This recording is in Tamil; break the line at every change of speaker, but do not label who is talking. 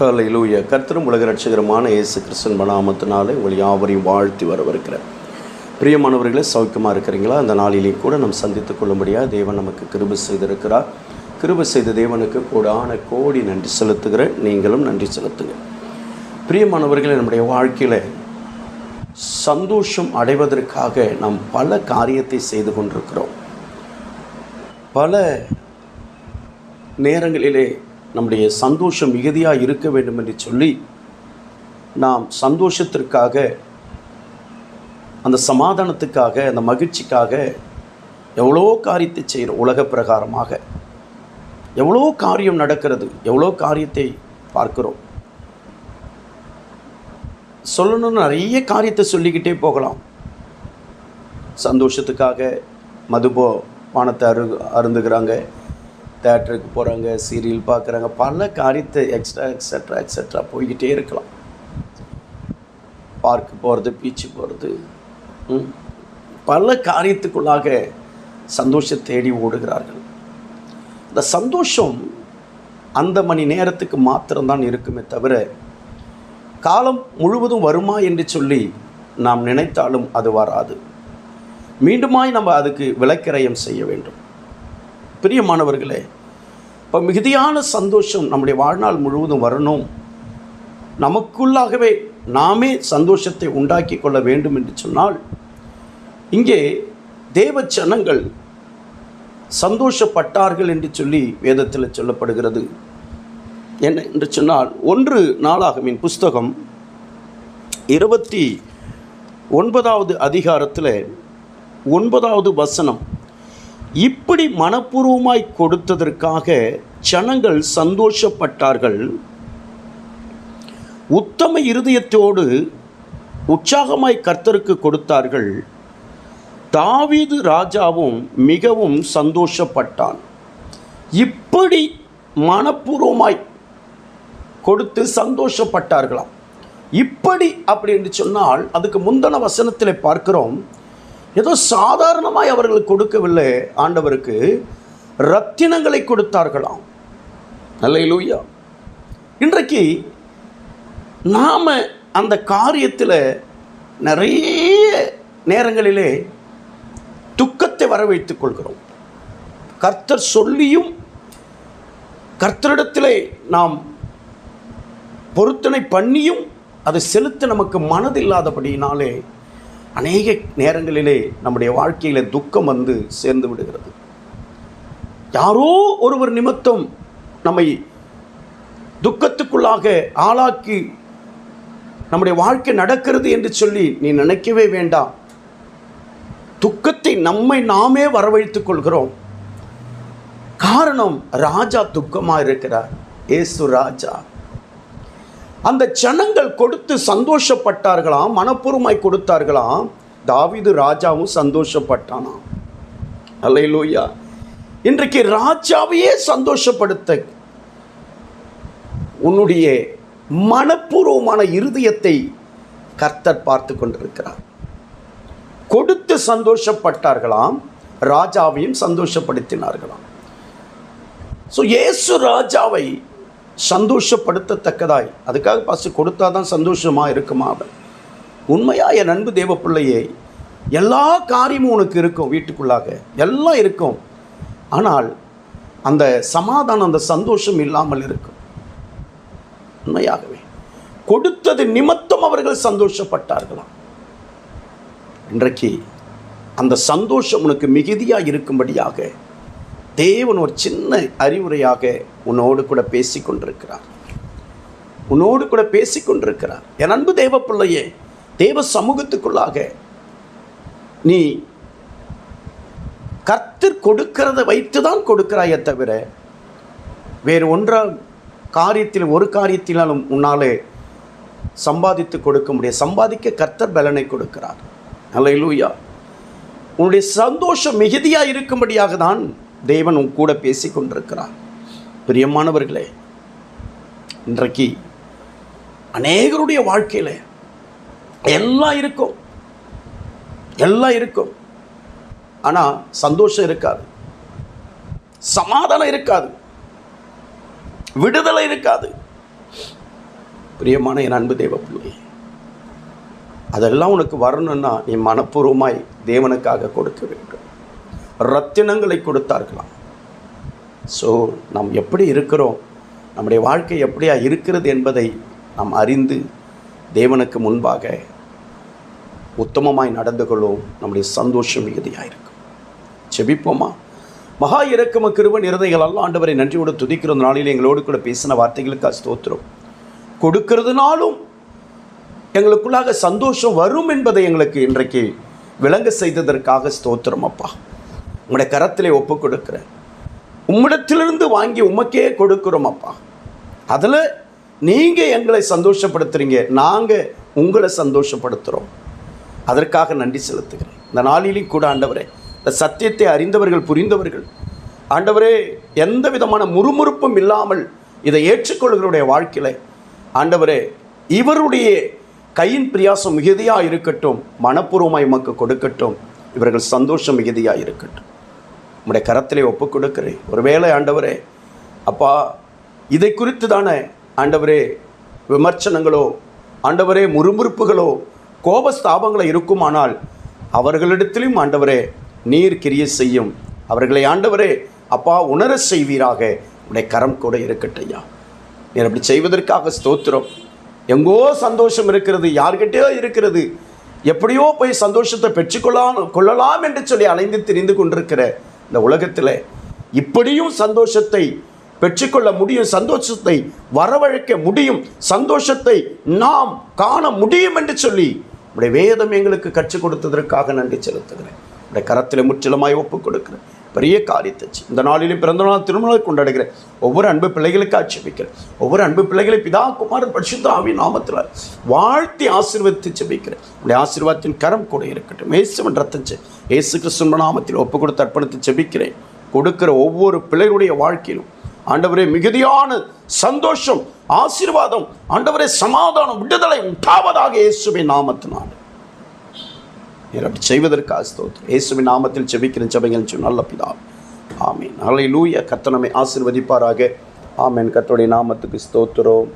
ஹalleluya கர்த்தரும் உலக ரட்சகரமான இயேசு கிறிஸ்தன் மனாமத்தினாலே உங்கள் யாவரையும் வாழ்த்தி வரவிருக்கிறேன் பிரியமானவர்களே சௌக்கியமாக இருக்கிறீங்களா? அந்த நாளிலேயும் கூட நம் சந்தித்துக் கொள்ளும்படியாக தேவன் நமக்கு கிருபு செய்திருக்கிறார். கிருபு செய்த தேவனுக்கு கூடான கோடி நன்றி செலுத்துகிறேன். நீங்களும் நன்றி செலுத்துங்க. பிரியமானவர்களே நம்முடைய வாழ்க்கையில் சந்தோஷம் அடைவதற்காக நாம் பல காரியத்தை செய்து கொண்டிருக்கிறோம். பல நேரங்களிலே நம்முடைய சந்தோஷம் மிகுதியாக இருக்க வேண்டும் என்று சொல்லி நாம் சந்தோஷத்திற்காக அந்த சமாதானத்துக்காக அந்த மகிழ்ச்சிக்காக எவ்வளோ காரியத்தை செய்கிறோம் உலக பிரகாரமாக. எவ்வளோ காரியம் நடக்கிறது எவ்வளோ காரியத்தை பார்க்கிறோம். சொல்லணும்னு நிறைய காரியத்தை சொல்லிக்கிட்டே போகலாம். சந்தோஷத்துக்காக மதுபோ பானத்தை அரு அருந்துகிறாங்க. தேட்டருக்கு போகிறாங்க சீரியல் பார்க்குறாங்க பல காரியத்தை எக்ஸ்ட்ரா எக்ஸட்ரா எக்ஸட்ரா போய்கிட்டே இருக்கலாம். பார்க்கு போகிறது பீச்சு போகிறது பல காரியத்துக்குள்ளாக சந்தோஷத்தை தேடி ஓடுகிறார்கள். இந்த சந்தோஷம் அந்த மணி நேரத்துக்கு மாத்திரம்தான் இருக்குமே தவிர காலம் முழுவதும் வருமா என்று சொல்லி நாம் நினைத்தாலும் அது வராது. மீண்டுமாய் நம்ம அதுக்கு விளக்கிரயம் செய்ய வேண்டும். பிரியமானவர்களே இப்போ மிகுதியான சந்தோஷம் நம்முடைய வாழ்நாள் முழுவதும் வரணும். நமக்குள்ளாகவே நாமே சந்தோஷத்தை உண்டாக்கி கொள்ள வேண்டும் என்று சொன்னால் இங்கே தேவ ஜனங்கள் சந்தோஷப்பட்டார்கள் என்று சொல்லி வேதத்தில் சொல்லப்படுகிறது. என்ன என்று சொன்னால் ஒன்று நாளாகமின் புஸ்தகம் இருபத்தி ஒன்பதாவது அதிகாரத்தில் ஒன்பதாவது வசனம் இப்படி மனப்பூர்வமாய் கொடுத்ததற்காக ஜனங்கள் சந்தோஷப்பட்டார்கள். உத்தம இருதயத்தோடு உற்சாகமாய் கர்த்தருக்கு கொடுத்தார்கள். தாவீது ராஜாவும் மிகவும் சந்தோஷப்பட்டான். இப்படி மனப்பூர்வமாய் கொடுத்து சந்தோஷப்பட்டார்களாம். இப்படி அப்படி என்று சொன்னால் அதுக்கு முந்தன வசனத்தில் பார்க்கிறோம் ஏதோ சாதாரணமாய் அவர்களுக்கு கொடுக்கவில்லை. ஆண்டவருக்கு ரத்தினங்களை கொடுத்தார்களாம். நல்ல லூயா இன்றைக்கு நாம் அந்த காரியத்தில் நிறைய நேரங்களிலே துக்கத்தை வரவைத்துக் கொள்கிறோம். கர்த்தர் சொல்லியும் கர்த்தரிடத்திலே நாம் பொருத்தனை பண்ணியும் அதை செலுத்த நமக்கு மனதில்லாதபடியினாலே அநேக நேரங்களிலே நம்முடைய வாழ்க்கையில் துக்கம் வந்து சேர்ந்து விடுகிறது. யாரோ ஒருவர் நிமித்தம் நம்மை துக்கத்துக்குள்ளாக ஆளாக்கி நம்முடைய வாழ்க்கை நடக்கிறது என்று சொல்லி நீ நினைக்கவே வேண்டாம். துக்கத்தை நம்மை நாமே வரவழைத்துக் கொள்கிறோம். காரணம் ராஜா துக்கமாக இருக்கிறார். ஏசு ராஜா. அந்த ஜனங்கள் கொடுத்து சந்தோஷப்பட்டார்களாம் மனப்பூர்வமாய் கொடுத்தார்களாம். தாவிது ராஜாவும் சந்தோஷப்பட்டானாம். அல்லையிலூயா இன்றைக்கு ராஜாவையே சந்தோஷப்படுத்த உன்னுடைய மனப்பூர்வமான இருதயத்தை கர்த்தர் பார்த்து கொண்டிருக்கிறார். கொடுத்து சந்தோஷப்பட்டார்களாம் ராஜாவையும் சந்தோஷப்படுத்தினார்களாம். ஸோ இயேசு ராஜாவை சந்தோஷப்படுத்தத்தக்கதாய். அதுக்காக பாசு கொடுத்தா தான் சந்தோஷமாக இருக்குமா அவன்? உண்மையாக என் அன்பு தேவ பிள்ளையே எல்லா காரியமும் உனக்கு இருக்கும் வீட்டுக்குள்ளாக. எல்லாம் இருக்கும். ஆனால் அந்த சமாதானம் அந்த சந்தோஷம் இல்லாமல் இருக்கும். உண்மையாகவே. கொடுத்தது நிமித்தம் அவர்கள் சந்தோஷப்பட்டார்களாம். இன்றைக்கு அந்த சந்தோஷம் உனக்கு மிகுதியாக இருக்கும்படியாக தேவன் ஒரு சின்ன அறிவுரையாக உன்னோடு கூட பேசி கொண்டிருக்கிறார் உன்னோடு கூட பேசி கொண்டிருக்கிறார் என் அன்பு தேவ பிள்ளையே தேவ சமூகத்துக்குள்ளாக நீ கர்த்தர் கொடுக்கிறத வைத்து தான் கொடுக்கிறாயே தவிர வேறு ஒன்றா காரியத்தில் ஒரு காரியத்தினாலும் உன்னாலே சம்பாதித்து கொடுக்க முடியாது. சம்பாதிக்க கர்த்தர் பலனை கொடுக்கிறார். அல்லையிலூயா உன்னுடைய சந்தோஷம் மிகுதியாக இருக்கும்படியாக தான் தேவன் உன் கூட பேசி கொண்டிருக்கிறார். பிரியமானவர்களே இன்றைக்கு அநேகருடைய வாழ்க்கையில் எல்லாம் இருக்கும். எல்லாம் இருக்கும். ஆனால் சந்தோஷம் இருக்காது. சமாதானம் இருக்காது. விடுதலை இருக்காது. பிரியமான என் அன்பு தேவ பிள்ளை அதெல்லாம் உனக்கு வரணும்னா நீ மனப்பூர்வமாய் தேவனுக்காக கொடுக்க வேண்டும். ரத்தினங்களை கொடுத்தார்களாம் ஸோ நாம் எப்படி இருக்கிறோம்? நம்முடைய வாழ்க்கை எப்படியா இருக்கிறது என்பதை நாம் அறிந்து தேவனுக்கு முன்பாக உத்தமமாய் நடந்து கொள்வோம். நம்முடைய சந்தோஷம் மிகுதியாக இருக்கும். செபிப்போமா மகா இறக்கம கிருவன் இருதைகள் எல்லாம் ஆண்டவரை நன்றியோடு துதிக்கிற நாளில் எங்களோடு கூட பேசின வார்த்தைகளுக்கு ஸ்தோத்திரம். கொடுக்கிறதுனாலும் எங்களுக்குள்ளாக சந்தோஷம் வரும் என்பதை எங்களுக்கு இன்றைக்கு விளங்க செய்ததற்காக ஸ்தோத்திரம் அப்பா. உங்களுடைய கரத்திலே ஒப்பு கொடுக்குறேன் உம்மிடத்திலிருந்து வாங்கி உமக்கே கொடுக்குறோம் அப்பா. அதில் நீங்கள் எங்களை சந்தோஷப்படுத்துகிறீங்க நாங்கள் உங்களை சந்தோஷப்படுத்துகிறோம் அதற்காக நன்றி செலுத்துகிறேன். இந்த நாளிலும் கூட ஆண்டவரே இந்த சத்தியத்தை அறிந்தவர்கள் புரிந்தவர்கள் ஆண்டவரே எந்த விதமான முறுமுறுப்பும் இல்லாமல் இதை ஏற்றுக்கொள்கிறவருடைய வாழ்க்கையில் ஆண்டவரே இவருடைய கையின் பிரியாசம் மிகுதியாக இருக்கட்டும் மனப்பூர்வமாய் உமக்கு கொடுக்கட்டும் இவர்கள் சந்தோஷம் மிகுதியாக இருக்கட்டும். உம்முடைய கரத்திலே ஒப்பு கொடுக்கிறேன் ஒருவேளை ஆண்டவரே அப்பா இதை குறித்து தானே ஆண்டவரே விமர்சனங்களோ ஆண்டவரே முறுமுறுப்புகளோ கோபஸ்தாபங்களை இருக்குமானால் அவர்களிடத்திலும் ஆண்டவரே நீர் கிரிய செய்யும். அவர்களை ஆண்டவரே அப்பா உணர செய்வீராக. உடைய கரம் கூட இருக்கட்டையா. நீர் அப்படி செய்வதற்காக ஸ்தோத்திரம். எங்கோ சந்தோஷம் இருக்கிறது யார்கிட்டயோ இருக்கிறது. எப்படியோ போய் சந்தோஷத்தை பெற்றுக்கொள்ளலாம் கொள்ளலாம் என்று சொல்லி அலைந்து திரிந்து கொண்டிருக்கிற இந்த உலகத்தில் இப்படியும் சந்தோஷத்தை பெற்றுக்கொள்ள முடியும் சந்தோஷத்தை வரவழைக்க முடியும் சந்தோஷத்தை நாம் காண முடியும் என்று சொல்லி உடைய வேதம் எங்களுக்கு கற்றுக் கொடுத்ததற்காக நன்றி செலுத்துகிறேன். உடைய கரத்தில் முற்றிலுமாய் ஒப்புக் கொடுக்கிறேன். பெரிய காரியத்தை இந்த நாளிலும் பிறந்தநாள் திருமணம் கொண்டாடுகிறேன் ஒவ்வொரு அன்பு பிள்ளைகளுக்கு ஆட்சேபிக்கிறேன் ஒவ்வொரு அன்பு பிள்ளைகளை பிதா குமாரன் பரிசுத்த நாமத்தில் வாழ்த்தி ஆசீர்வதித்து செபிக்கிறேன் உடைய ஆசீர்வாதத்தின் கரம் கூட இருக்கட்டும். ஏசுவன் ரத்தம் ஏசு இயேசு கிறிஸ்துவ நாமத்தில் ஒப்பு கொடுத்து அர்ப்பணித்து செபிக்கிறேன் கொடுக்கிற ஒவ்வொரு பிள்ளைகளுடைய வாழ்க்கையிலும் ஆண்டவரே மிகுதியான சந்தோஷம் ஆசீர்வாதம் ஆண்டவரே சமாதானம் விடுதலை உண்டாவதாக இயேசுவின் நாமத்தினால். அப்படி செய்வதற்காக ஸ்தோத்திரம். இயேசுவின் நாமத்தில் செபிக்கிற ஜெபங்கள் நல்ல பிதா. ஆமீன். அலை லூய கத்தனமை ஆசீர்வதிப்பாராக. ஆமேன். கத்தோடைய நாமத்துக்கு ஸ்தோத்திரம்.